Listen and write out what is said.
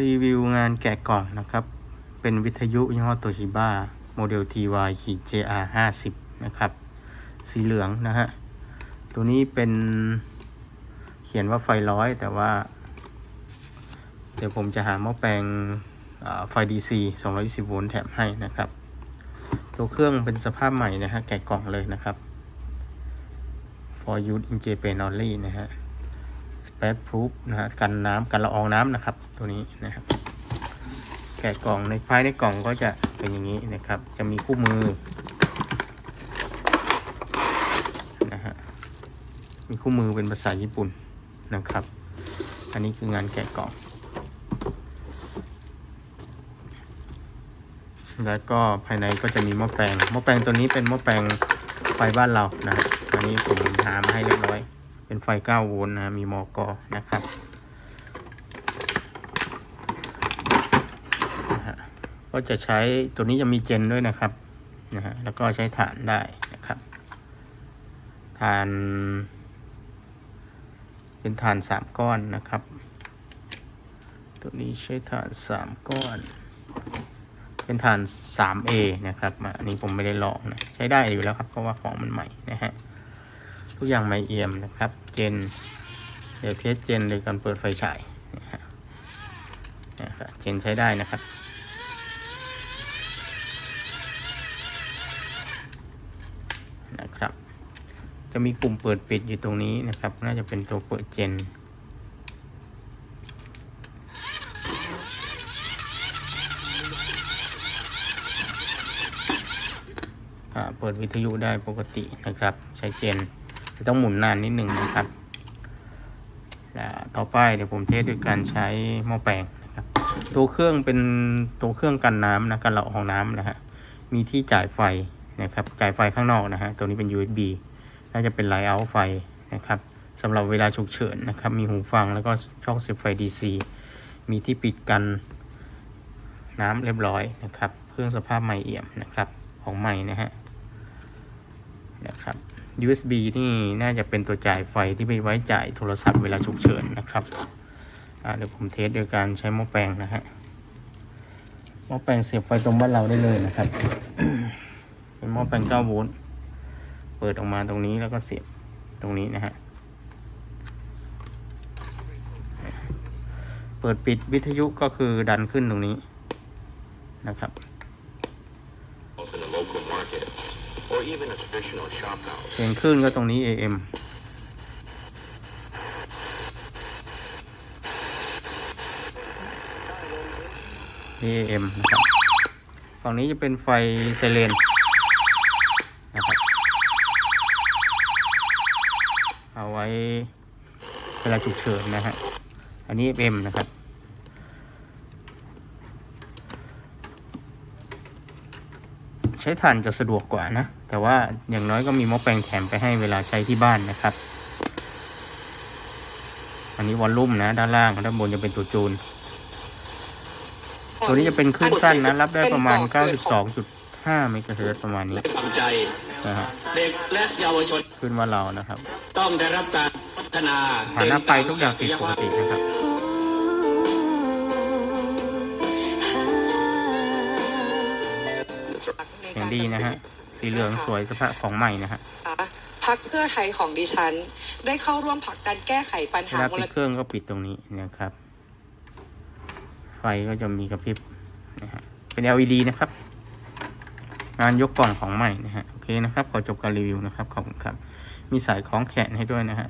รีวิวงานแกะกล่องนะครับ เป็นวิทยุยี่ห้อโตชิบ้าโมเดล TY ขีด JR 50นะครับ สีเหลืองนะฮะ ตัวนี้เป็นเขียนว่าไฟร้อยแต่ว่า เดี๋ยวผมจะหาหม้อแปลงไฟ DC 220 โวลต์แถมให้นะครับ ตัวเครื่องเป็นสภาพใหม่นะฮะ แกะกล่องเลยนะครับ for use in Japan only นะฮะ space proof นะฮะกันน้ำกันละอองน้ำนะครับ ตัวนี้นะครับแกะกล่องในภายในกล่องก็จะเป็นอย่างนี้นะครับ จะมีคู่มือนะฮะมีคู่มือเป็นภาษาญี่ปุ่นนะครับ อันนี้คืองานแกะกล่อง แล้วก็ภายในก็จะมีหม้อแปลงหม้อแปลงตัวนี้เป็นหม้อแปลงไฟบ้านเรานะฮะอันนี้ผมหามาให้เรียบร้อย เป็นไฟ 9 โวลต์นะ มีมอกอนะครับนะฮะก็จะใช้ตัวนี้จะมีเจนด้วยนะครับนะฮะแล้วก็ใช้ฐานได้นะครับฐาน เป็นฐานสามก้อนนะครับ ตัวนี้ใช้ฐานสามก้อน เป็นฐาน 3A นะครับอันนี้ผมไม่ได้ลองนะใช้ได้อยู่แล้วครับเพราะว่าของมันใหม่นะฮะ กอย่างไม่เอี่ยมนะครับ เจน เดี๋ยวเทสเจนโดยการเปิดไฟฉายนะครับเจนใช้ได้นะครับนะครับ จะมีปุ่มเปิดปิดอยู่ตรงนี้นะครับ น่าจะเป็นตัวเปิดเจนเปิดวิทยุได้ปกตินะครับ ใช้เจน จะต้องหมุนนานนิดหนึ่งนะครับแล้วต่อไปเดี๋ยวผมเทสด้วยการใช้หม้อแปลงนะครับ ตัวเครื่องเป็นตัวเครื่องกันน้ำนะกันละอองน้ำนะฮะมีที่จ่ายไฟนะครับ จ่ายไฟข้างนอกนะฮะตัวนี้เป็น USB น่าจะเป็นไลท์เอาท์ไฟนะครับสำหรับเวลาฉุกเฉินนะครับ มีหูฟังแล้วก็ช่องเสียบไฟ DC มีที่ปิดกันน้ำเรียบร้อยนะครับ เครื่องสภาพใหม่เอี่ยมนะครับ ของใหม่นะฮะ USB นี่น่าจะเป็นตัวจ่ายไฟที่ไปไว้จ่ายโทรศัพท์เวลาฉุกเฉินนะครับเดี๋ยวผมเทสโดยการใช้หม้อแปลงนะฮะหม้อแปลงเสียบไฟตรงบ้านเราได้เลยนะครับ เป็นหม้อแปลง9โวลต์เปิดออกมาตรงนี้แล้วก็เสียบตรงนี้นะฮะเปิดปิดวิทยุก็คือดันขึ้นตรงนี้นะครับ or even a traditional shop house. เพลงขึ้นก็ตรงนี้ AM นี่ AM นะครับฝั่งนี้จะเป็นไฟไซเรนนะครับเอาไว้เวลาฉุกเฉินนะฮะอันนี้ FM นะครับ ใช้ถ่านจะสะดวกกว่านะ แต่ว่าอย่างน้อยก็มีหม้อแปลงแถมไปให้เวลาใช้ที่บ้านนะครับ อันนี้วอลลุ่มนะ ด้านล่างด้านบนจะเป็นตัวจูน ตัวนี้จะเป็นคลื่นสั้นนะ รับได้ประมาณ 92.5เมกะเฮิรตซ์ประมาณนี้ให้ความใจนะฮะเด็กและเยาวชนคลื่นว่าเรานะครับ ต้องได้รับการพัฒนาฐานะไฟทุกอย่างติดปกตินะครับ เสียงดีนะฮะ สีเหลืองสวยสภาพของใหม่นะฮะพักเพื่อไทยของดิฉัน ได้เข้าร่วมผลักดันแก้ไขปัญเวหาลามปิลดเครื่องก็ปิดตรงนี้นะครับ ไฟก็จะมีกระพริบนะฮะเป็น LED นะครับ งานยกกล่องของใหม่นะฮะโอเคนะครับ ขอจบการรีวิวนะครับขอบคุณครับ มีสายคล้องแขนให้ด้วยนะฮะ